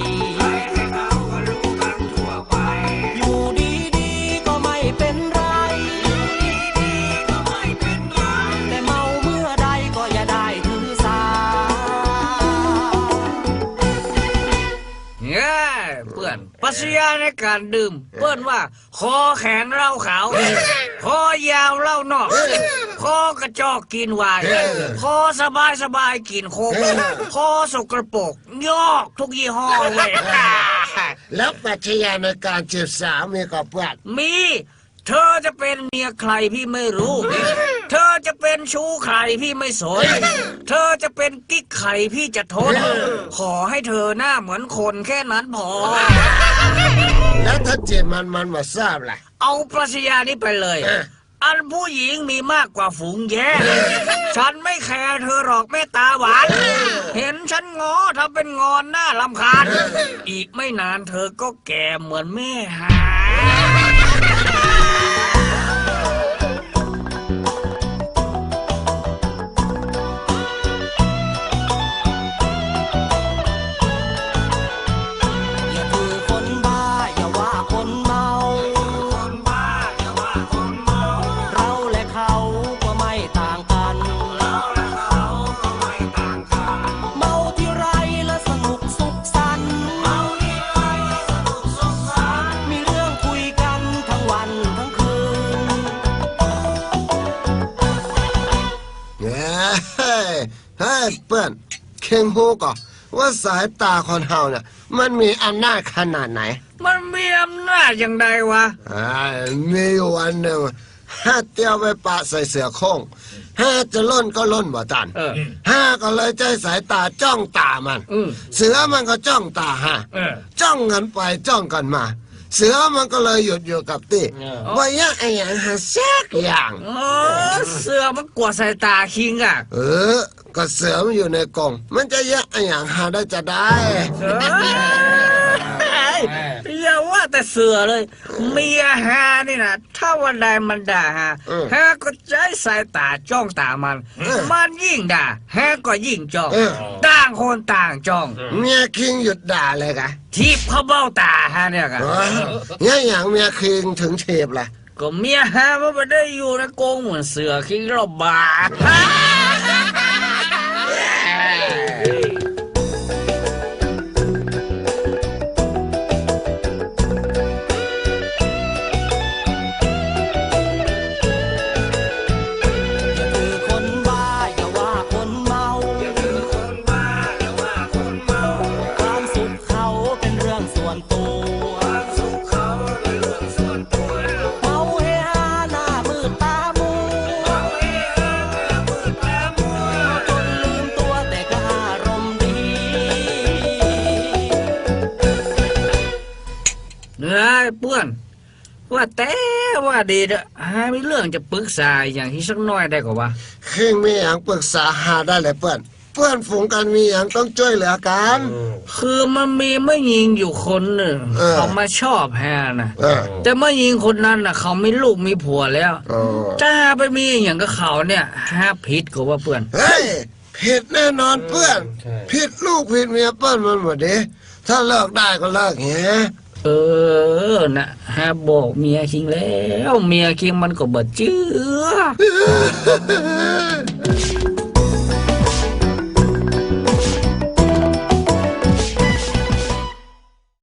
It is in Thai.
You. ชญาในการดื่ม เปิ้นว่า คอแขนเหล้าขาว คอยาวเหล้านอก คอกระจอกกินไวาย คอสบายสบายกินโคกคอสกระปรกยอกทุกยี่ห้อเว้ยแล้วปรัชญาในการจีบสาวมีกับเพื่อนมี เธอจะเป็นเมียใครพี่ไม่รู้ เธอจะเป็นชู้ใครพี่ไม่สน เธอจะเป็นกิ๊กใครพี่จะทน ขอให้เธอหน้าเหมือนคนแค่นั้นพอ แล้วถ้าจีบมันมันมาทราบล่ะ เอาปรัชญานี้ไปเลยเอออันผู้หญิงมีมากกว่าฝูงแย่ฉันไม่แคร์เธอหรอกแม่ตาหวาน เห็นฉันงอทำเป็นงอนหน้าลำคาญ อีกไม่นานเธอก็แก่เหมือนแม่หาอย่า เฮ้ยเฮ้ยเพื่อนเข่งหูก่อนว่าสายตาคนเฮาเนี่ยมันมีอำนาจขนาดไหน มันมีอำนาจอย่างใดวะอ่ามีอยู่วันหนึ่งห้าเตียวไปปะใส่เสือโคร่งห้าจะล่นก็ล่นบ่ตันเออห้าก็เลยใจสายตาจ้องตามันอืมเสือมันก็จ้องตาห้าเออจ้องกันไปจ้องกันมา เสือมันก็เลยหยุดอยู่กับที่เออว่าอยากไอ้อย่างหาแซกอย่างเออเสือมันกวาดสายตาคิงอะ เออ ก็เสือมันอยู่ในกรงมันจะอยากไอ้อย่างหาได้จะได้ เอ้ยอย่าว่า แต่เสือเลย เมียฮานี่นะถ้าวันใดมันด่าฮาเออฮาก็ใจสายตาจ้องตามันเออมันยิ่งด่าฮาก็ยิ่งจ้องเออต่างคนต่างจ้อง เมียคิงหยุดด่าเลยกะทีบเขาเบ้าตาฮะเนี่ยกันเออเนี่ยอย่างเมียคิงถึงเฉบล่ะก็เมียฮามันไม่ได้อยู่ในกรงเหมือนเสือคิงเราบาอย่า นื้อเปื้อน ว่าแต่ว่าดีเด้อหามีเรื่องจะปรึกษาอย่างที่สักหน้อยได้ก็ว่าคิงมีอย่างปรึกษาหาได้เลยเพื่อนเพื่อนฝูงกันมีอย่างต้องช่วยเหลือกันคือมันมีไม่ยิงอยู่คนหนึ่งเออเขามาชอบแฮนะเออแต่ไม่ยิงคนนั้นน่ะ เขาไม่ลูกมีผัวแล้วเออถ้าไปมีอย่างกับเขาเนี่ยห้าผิดก็ว่าเปื่อนเฮ้ยผิดแน่นอนเพื่อนผิดลูกผิดเมียเปิ้ลมันหมดดิถ้าเลิกได้ก็เลิกเงี้ย เออนะฮะบอกเมียคิงแล้ว เมียคิงมันก็บ่เชื่อ